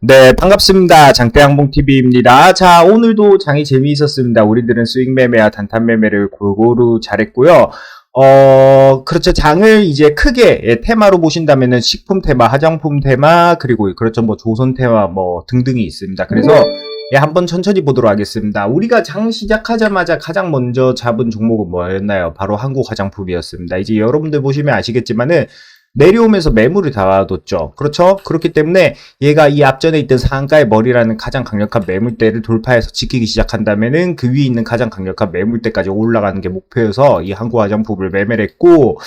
네, 반갑습니다. 장대양봉TV입니다. 자, 오늘도 장이 재미있었습니다. 우리들은 스윙 매매와 단탄 매매를 골고루 잘했고요. 어, 그렇죠. 장을 이제 크게 예, 테마로 보신다면은 식품 테마, 화장품 테마, 그리고 그렇죠. 뭐 조선 테마 뭐 등등이 있습니다. 그래서 예, 한번 천천히 보도록 하겠습니다. 우리가 장 시작하자마자 가장 먼저 잡은 종목은 뭐였나요? 바로 한국 화장품이었습니다. 이제 여러분들 보시면 아시겠지만은 내려오면서 매물을 잡아뒀죠. 그렇죠? 그렇기 때문에 얘가 이 앞전에 있던 상한가의 머리라는 가장 강력한 매물대를 돌파해서 지키기 시작한다면은 그 위에 있는 가장 강력한 매물대까지 올라가는 게 목표여서 이 한국 화장품을 매매를 했고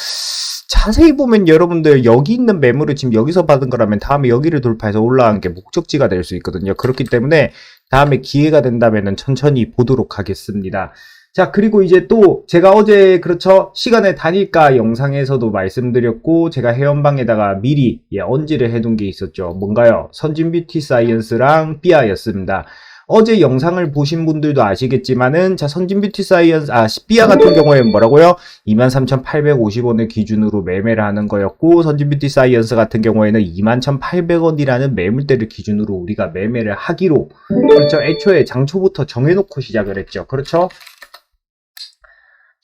자세히 보면 여러분들 여기 있는 매물을 지금 여기서 받은 거라면 다음에 여기를 돌파해서 올라가는 게 목적지가 될 수 있거든요. 그렇기 때문에 다음에 기회가 된다면은 천천히 보도록 하겠습니다. 자, 그리고 이제 또 제가 어제 그렇죠. 시간의 단일가 영상에서도 말씀드렸고 제가 회원방에다가 미리 예, 언지를 해둔 게 있었죠. 뭔가요? 선진 뷰티 사이언스랑 삐아였습니다. 어제 영상을 보신 분들도 아시겠지만은 자 선진 뷰티 사이언스 아 삐아 같은 경우에는 뭐라고요? 23,850원을 기준으로 매매를 하는 거였고 선진 뷰티 사이언스 같은 경우에는 21,800원이라는 매물대를 기준으로 우리가 매매를 하기로 그렇죠. 애초에 장초부터 정해놓고 시작을 했죠. 그렇죠?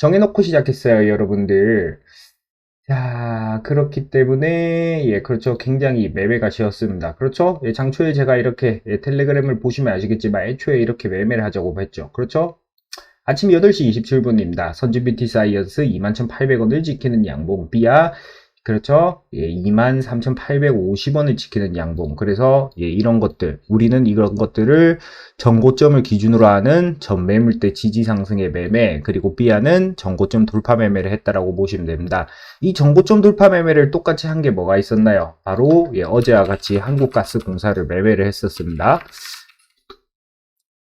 정해놓고 시작했어요, 여러분들. 자, 그렇기 때문에, 예, 그렇죠. 굉장히 매매가 쉬웠습니다. 그렇죠? 예, 장초에 제가 이렇게, 예, 텔레그램을 보시면 아시겠지만, 애초에 이렇게 매매를 하자고 했죠. 그렇죠? 아침 8시 27분입니다. 선진 뷰티 사이언스 21,800원을 지키는 양봉, 삐아, 그렇죠? 예, 23,850원을 지키는 양봉. 그래서, 예, 이런 것들, 우리는 이런 것들을 전고점을 기준으로 하는 전 매물대 지지 상승의 매매, 그리고 삐아는 전고점 돌파 매매를 했다라고 보시면 됩니다. 이 전고점 돌파 매매를 똑같이 한 게 뭐가 있었나요? 바로, 예, 어제와 같이 한국가스공사를 매매를 했었습니다.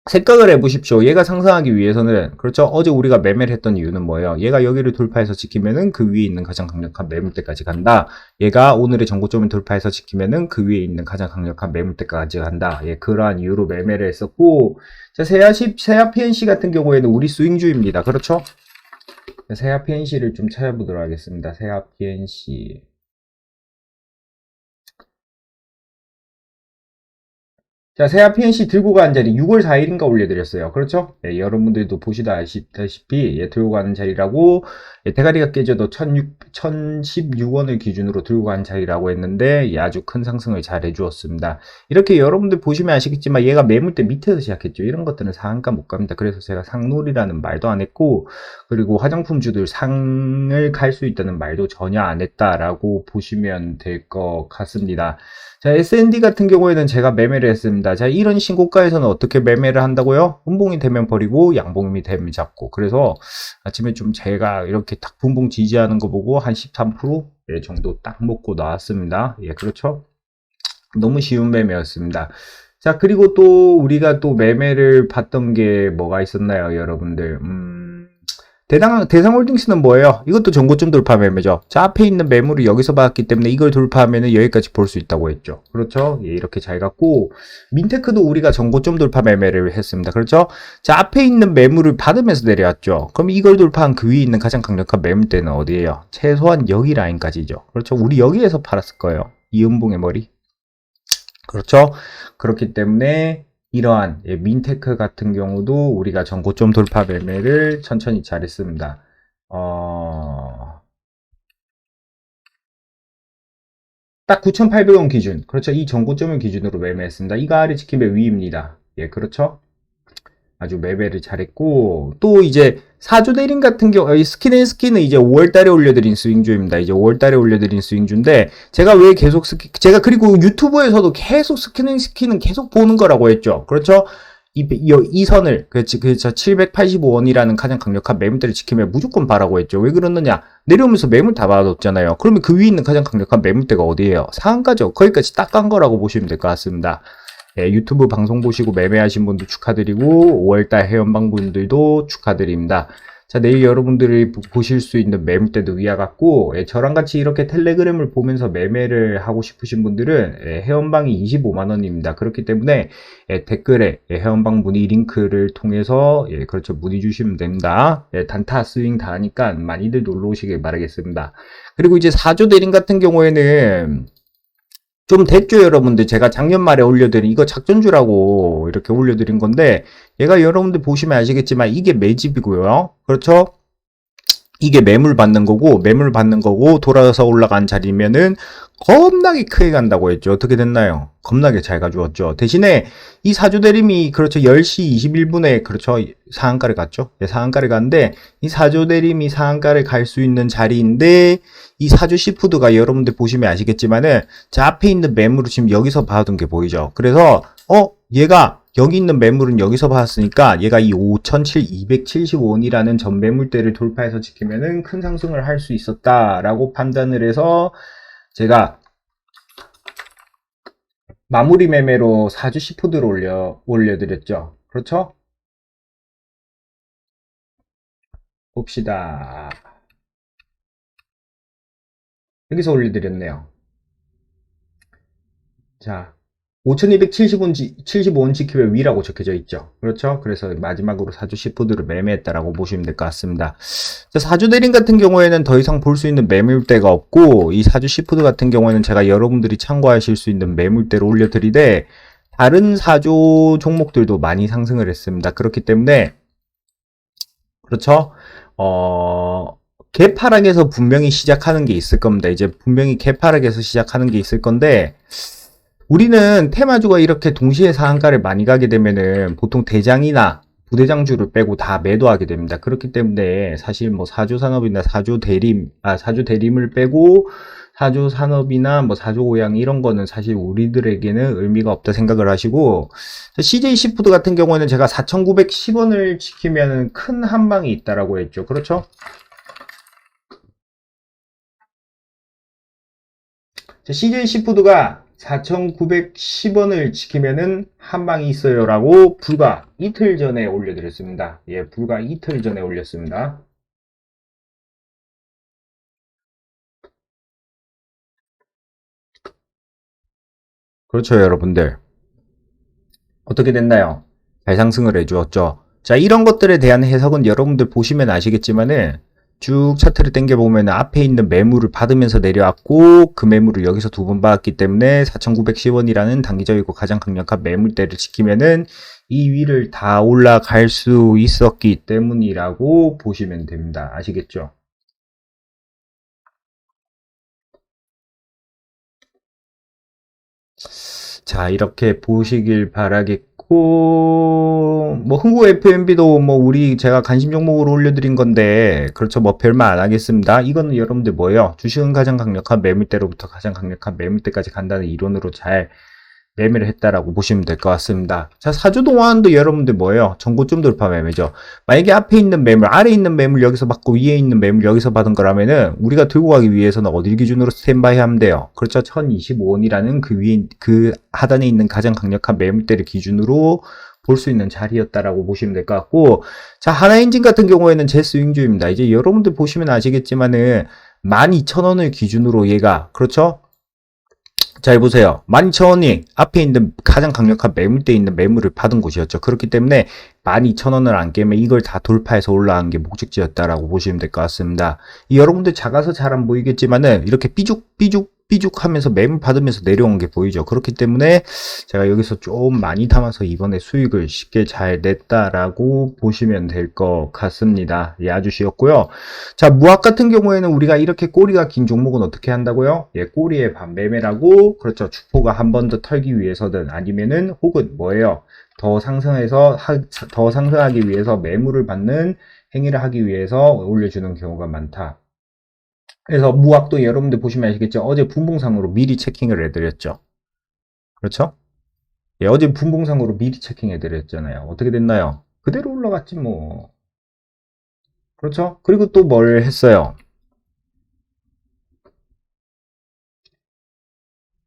생각을 해보십시오. 얘가 상승하기 위해서는 그렇죠. 어제 우리가 매매를 했던 이유는 뭐예요? 얘가 여기를 돌파해서 지키면은 그 위에 있는 가장 강력한 매물대까지 간다. 얘가 오늘의 전고점을 돌파해서 지키면은 그 위에 있는 가장 강력한 매물대까지 간다. 예, 그러한 이유로 매매를 했었고, 자, 세아시, 세아 PNC 같은 경우에는 우리 스윙주입니다. 그렇죠? 세아 PNC를 좀 찾아보도록 하겠습니다. 세아 PNC. 자, 세아 PNC 들고 가는 자리 6월 4일인가 올려드렸어요. 그렇죠? 예, 여러분들도 보시다 아시다시피 예, 들고 가는 자리라고 예, 대가리가 깨져도 1006, 1016원을 기준으로 들고 가는 자리라고 했는데 예, 아주 큰 상승을 잘 해주었습니다. 이렇게 여러분들 보시면 아시겠지만 얘가 매물대 밑에서 시작했죠. 이런 것들은 상한가 못 갑니다. 그래서 제가 상놀이라는 말도 안 했고 그리고 화장품주들 상을 갈 수 있다는 말도 전혀 안 했다라고 보시면 될 것 같습니다. 자, SND 같은 경우에는 제가 매매를 했습니다. 자, 이런 신고가에서는 어떻게 매매를 한다고요? 음봉이 되면 버리고 양봉이 되면 잡고. 그래서 아침에 좀 제가 이렇게 딱 붕붕 지지하는 거 보고 한 13% 예, 정도 딱 먹고 나왔습니다. 예, 그렇죠? 너무 쉬운 매매였습니다. 자, 그리고 또 우리가 또 매매를 봤던 게 뭐가 있었나요, 여러분들? 음, 대상, 대상홀딩스는 뭐예요? 이것도 전고점 돌파 매매죠. 자, 앞에 있는 매물을 여기서 받았기 때문에 이걸 돌파하면 여기까지 볼 수 있다고 했죠. 그렇죠? 예, 이렇게 잘 갔고, 민테크도 우리가 전고점 돌파 매매를 했습니다. 그렇죠? 자, 앞에 있는 매물을 받으면서 내려왔죠. 그럼 이걸 돌파한 그 위에 있는 가장 강력한 매물대는 어디예요? 최소한 여기 라인까지죠. 그렇죠? 우리 여기에서 팔았을 거예요. 이음봉의 머리. 그렇죠? 그렇기 때문에 이러한 예, 민테크 같은 경우도 우리가 전고점 돌파 매매를 천천히 잘했습니다. 어... 딱 9,800원 기준. 그렇죠. 이 전고점을 기준으로 매매했습니다. 이거 아래 지키면 위입니다. 예, 그렇죠. 아주 매매를 잘했고, 또 이제 사조 대린 같은 경우, 이 스킨앤스킨은 이제 5월 달에 올려드린 스윙주입니다. 이제 5월 달에 올려드린 스윙주인데, 제가 왜 계속 스킨, 제가 그리고 유튜브에서도 계속 스킨앤스킨은 계속 보는 거라고 했죠. 그렇죠? 이, 이, 이 선을, 그저 785원이라는 가장 강력한 매물대를 지키면 무조건 바라고 했죠. 왜 그러느냐? 내려오면서 매물 다 받아뒀잖아요. 그러면 그 위에 있는 가장 강력한 매물대가 어디예요? 상한가죠. 거기까지 딱 간 거라고 보시면 될 것 같습니다. 예, 유튜브 방송 보시고 매매하신 분도 축하드리고 5월달 회원방 분들도 축하드립니다. 자 내일 여러분들이 보실 수 있는 매물대도 위와 같고 예, 저랑 같이 이렇게 텔레그램을 보면서 매매를 하고 싶으신 분들은 예, 회원방이 25만원입니다. 그렇기 때문에 예, 댓글에 예, 회원방 문의 링크를 통해서 예, 그렇죠 문의 주시면 됩니다. 예, 단타 스윙 다 하니까 많이들 놀러 오시길 바라겠습니다. 그리고 이제 4조 대림 같은 경우에는 좀 됐죠, 여러분들. 제가 작년 말에 올려드린 이거 작전주라고 이렇게 올려드린 건데, 얘가 여러분들 보시면 아시겠지만 이게 매집이고요. 그렇죠? 이게 매물 받는 거고, 매물 받는 거고, 돌아서 올라간 자리면은 겁나게 크게 간다고 했죠. 어떻게 됐나요? 겁나게 잘 가져왔죠. 대신에 이 사주 대림이 그렇죠. 10시 21분에 그렇죠. 상한가를 갔죠. 네, 상한가를 갔는데 이 사주 대림이 상한가를 갈 수 있는 자리인데 이 사주 시푸드가 여러분들 보시면 아시겠지만은 자 앞에 있는 매물을 지금 여기서 봐둔 게 보이죠. 그래서 어 얘가 여기 있는 매물은 여기서 봤으니까 얘가 이 5,275원이라는 전 매물대를 돌파해서 지키면은 큰 상승을 할 수 있었다라고 판단을 해서 제가 마무리 매매로 4주 시푸드를 올려, 올려드렸죠. 그렇죠? 봅시다. 여기서 올려드렸네요. 자, 5275원, 75원 지키면 위라고 적혀져 있죠. 그렇죠? 그래서 마지막으로 4주 시푸드를 매매했다라고 보시면 될 것 같습니다. 자, 4주 대림 같은 경우에는 더 이상 볼 수 있는 매물대가 없고, 이 4주 시푸드 같은 경우에는 제가 여러분들이 참고하실 수 있는 매물대로 올려드리되, 다른 4조 종목들도 많이 상승을 했습니다. 그렇기 때문에, 그렇죠? 어, 개파락에서 분명히 시작하는 게 있을 겁니다. 이제 분명히 개파락에서 시작하는 게 있을 건데, 우리는 테마주가 이렇게 동시에 상한가를 많이 가게 되면은 보통 대장이나 부대장주를 빼고 다 매도하게 됩니다. 그렇기 때문에 사실 뭐 사주 산업이나 사주 대림, 아, 사주 대림을 빼고 사주 산업이나 뭐 사주 고양 이런 거는 사실 우리들에게는 의미가 없다 생각을 하시고 CJ 시푸드 같은 경우에는 제가 4,910원을 지키면 큰 한방이 있다라고 했죠. 그렇죠? CJ 시푸드가 4,910원을 지키면은 한 방이 있어요 라고 불과 이틀 전에 올려드렸습니다. 예, 불과 이틀 전에 올렸습니다. 그렇죠, 여러분들. 어떻게 됐나요? 잘 상승을 해주었죠. 자, 이런 것들에 대한 해석은 여러분들 보시면 아시겠지만은 쭉 차트를 당겨보면 앞에 있는 매물을 받으면서 내려왔고 그 매물을 여기서 두 번 받았기 때문에 4,910원이라는 단기적이고 가장 강력한 매물대를 지키면은 이 위를 다 올라갈 수 있었기 때문이라고 보시면 됩니다. 아시겠죠? 자, 이렇게 보시길 바라겠고, 뭐, 흥구 FMB도 뭐, 우리 제가 관심 종목으로 올려드린 건데, 그렇죠. 뭐, 별말 안 하겠습니다. 이거는 여러분들 뭐예요? 주식은 가장 강력한 매물대로부터 가장 강력한 매물대까지 간다는 이론으로 잘 매매를 했다라고 보시면 될 것 같습니다. 자, 사주 동안도 여러분들 뭐예요? 전고점 돌파 매매죠. 만약에 앞에 있는 매물, 아래 있는 매물 여기서 받고 위에 있는 매물 여기서 받은 거라면은 우리가 들고 가기 위해서는 어딜 기준으로 스탠바이 하면 돼요? 그렇죠. 1025원이라는 그 위에, 그 하단에 있는 가장 강력한 매물대를 기준으로 볼수 있는 자리였다라고 보시면 될 것 같고, 자, 하나엔진 같은 경우에는 제 스윙주입니다. 이제 여러분들 보시면 아시겠지만은 12,000원을 기준으로 얘가, 그렇죠? 잘 보세요. 12,000원이 앞에 있는 가장 강력한 매물대에 있는 매물을 받은 곳이었죠. 그렇기 때문에 12,000원을 안 깨면 이걸 다 돌파해서 올라간 게 목적지였다라고 보시면 될 것 같습니다. 여러분들 작아서 잘 안 보이겠지만은 이렇게 삐죽삐죽 삐죽 하면서 매물 받으면서 내려온 게 보이죠. 그렇기 때문에 제가 여기서 좀 많이 담아서 이번에 수익을 쉽게 잘 냈다라고 보시면 될 것 같습니다. 예, 아주 쉬웠고요. 자, 무학 같은 경우에는 우리가 이렇게 꼬리가 긴 종목은 어떻게 한다고요? 예, 꼬리에 반 매매라고 그렇죠. 주포가 한 번 더 털기 위해서든 아니면은 혹은 뭐예요? 더 상승해서 하, 더 상승하기 위해서 매물을 받는 행위를 하기 위해서 올려주는 경우가 많다. 그래서 무학도 여러분들 보시면 아시겠죠? 어제 분봉상으로 미리 체킹을 해드렸죠. 그렇죠? 예, 어제 분봉상으로 미리 체킹해드렸잖아요. 어떻게 됐나요? 그대로 올라갔지 뭐. 그렇죠? 그리고 또 뭘 했어요?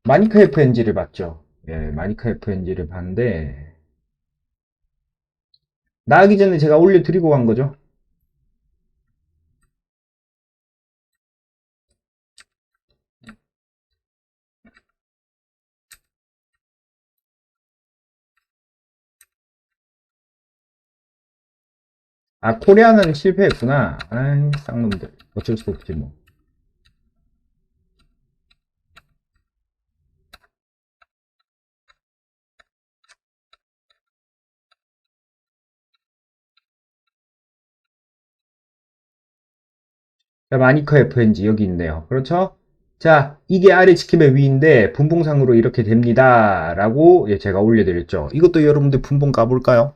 마니카 FNG를 봤죠. 예, 마니카 FNG를 봤는데 나가기 전에 제가 올려드리고 간 거죠. 아 코리아는 실패했구나 아이 쌍놈들 어쩔 수 없지 뭐 자, 마니커 FNG 여기 있네요. 그렇죠? 자, 이게 아래 지킴의 위인데 분봉상으로 이렇게 됩니다. 라고 예, 제가 올려드렸죠. 이것도 여러분들 분봉 까볼까요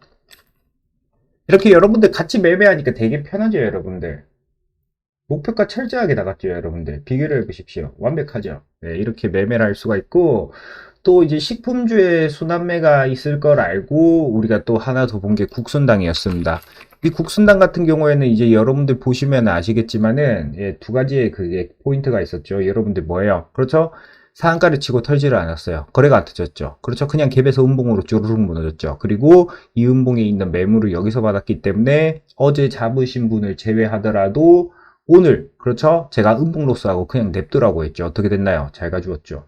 이렇게 여러분들 같이 매매하니까 되게 편하죠, 여러분들. 목표가 철저하게 나갔죠, 여러분들. 비교를 해보십시오. 완벽하죠? 네, 이렇게 매매를 할 수가 있고, 또 이제 식품주에 순환매가 있을 걸 알고, 우리가 또 하나 더 본 게 국순당이었습니다. 이 국순당 같은 경우에는 이제 여러분들 보시면 아시겠지만은, 예, 두 가지의 그게 포인트가 있었죠. 여러분들 뭐예요? 그렇죠? 상한가를 치고 털지를 않았어요. 거래가 안 터졌죠. 그렇죠. 그냥 갭에서 음봉으로 쭈르륵 무너졌죠. 그리고 이 음봉에 있는 매물을 여기서 받았기 때문에 어제 잡으신 분을 제외하더라도 오늘 그렇죠. 제가 음봉 로스하고 그냥 냅두라고 했죠. 어떻게 됐나요? 잘 가져왔죠.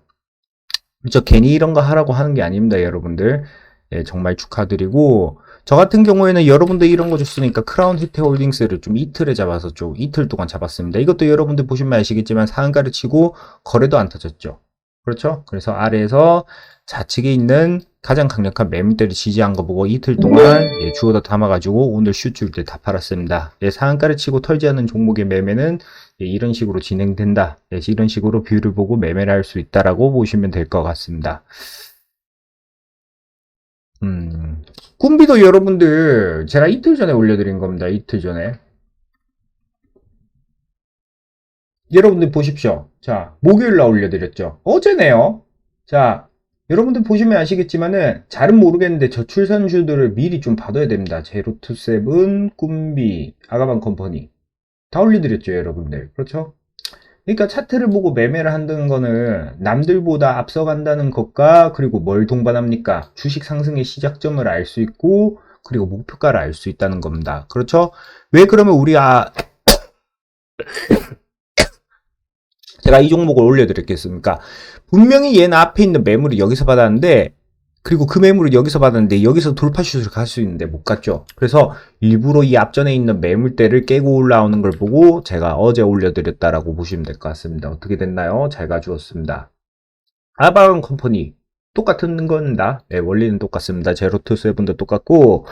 그렇죠. 괜히 이런 거 하라고 하는 게 아닙니다, 여러분들. 예, 정말 축하드리고 저 같은 경우에는 여러분들 이런 거 줬으니까 크라운 히트 홀딩스를 좀 이틀에 잡아서 좀 이틀 동안 잡았습니다. 이것도 여러분들 보시면 아시겠지만 상한가를 치고 거래도 안 터졌죠. 그렇죠? 그래서 아래에서 좌측에 있는 가장 강력한 매물대를 지지한 거 보고 이틀 동안 예, 주워다 담아가지고 오늘 슛 줄 때 다 팔았습니다. 예, 상한가를 치고 털지 않는 종목의 매매는 예, 이런 식으로 진행된다. 예, 이런 식으로 뷰를 보고 매매를 할 수 있다라고 보시면 될 것 같습니다. 음, 꿈비도 여러분들 제가 이틀 전에 올려드린 겁니다. 이틀 전에. 여러분들 보십시오. 자, 목요일 날 올려드렸죠. 어제네요. 자, 여러분들 보시면 아시겠지만은 잘은 모르겠는데 저출산주들을 미리 좀 받아야 됩니다. 제로투세븐, 꿈비, 아가방 컴퍼니 다 올려드렸죠, 여러분들. 그렇죠? 그러니까 차트를 보고 매매를 한다는 거는 남들보다 앞서간다는 것과 그리고 뭘 동반합니까? 주식 상승의 시작점을 알 수 있고 그리고 목표가를 알 수 있다는 겁니다. 그렇죠? 왜 그러면 우리 아 제가 이 종목을 올려드렸겠습니까? 분명히 얘는 앞에 있는 매물을 여기서 받았는데 그리고 그 매물을 여기서 받았는데 여기서 돌파슛을 갈 수 있는데 못 갔죠. 그래서 일부러 이 앞전에 있는 매물대를 깨고 올라오는 걸 보고 제가 어제 올려드렸다라고 보시면 될 것 같습니다. 어떻게 됐나요? 잘 가져왔습니다. 아바운 컴퍼니 똑같은 겁니다. 네, 원리는 똑같습니다. 제로투 세븐도 똑같고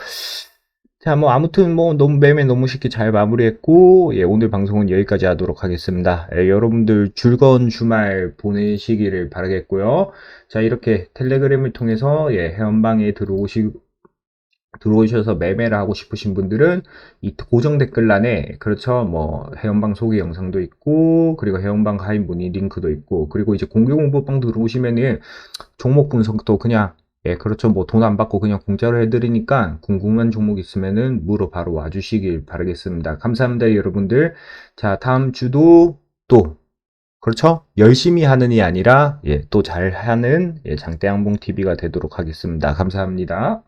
자, 뭐 아무튼 뭐 너무 매매 너무 쉽게 잘 마무리했고 예, 오늘 방송은 여기까지 하도록 하겠습니다. 예, 여러분들 즐거운 주말 보내시기를 바라겠고요. 자, 이렇게 텔레그램을 통해서 예, 회원방에 들어오시 들어오셔서 매매를 하고 싶으신 분들은 이 고정 댓글란에 그렇죠 뭐 회원방 소개 영상도 있고 그리고 회원방 가입 문의 링크도 있고 그리고 이제 공개 공부방 들어오시면은 종목 분석도 그냥 예, 그렇죠. 뭐 돈 안 받고 그냥 공짜로 해드리니까 궁금한 종목 있으면은 물어 바로 와주시길 바라겠습니다. 감사합니다, 여러분들. 자, 다음 주도 또 그렇죠? 열심히 하는이 아니라 예, 또 잘하는 예, 장대양봉 TV가 되도록 하겠습니다. 감사합니다.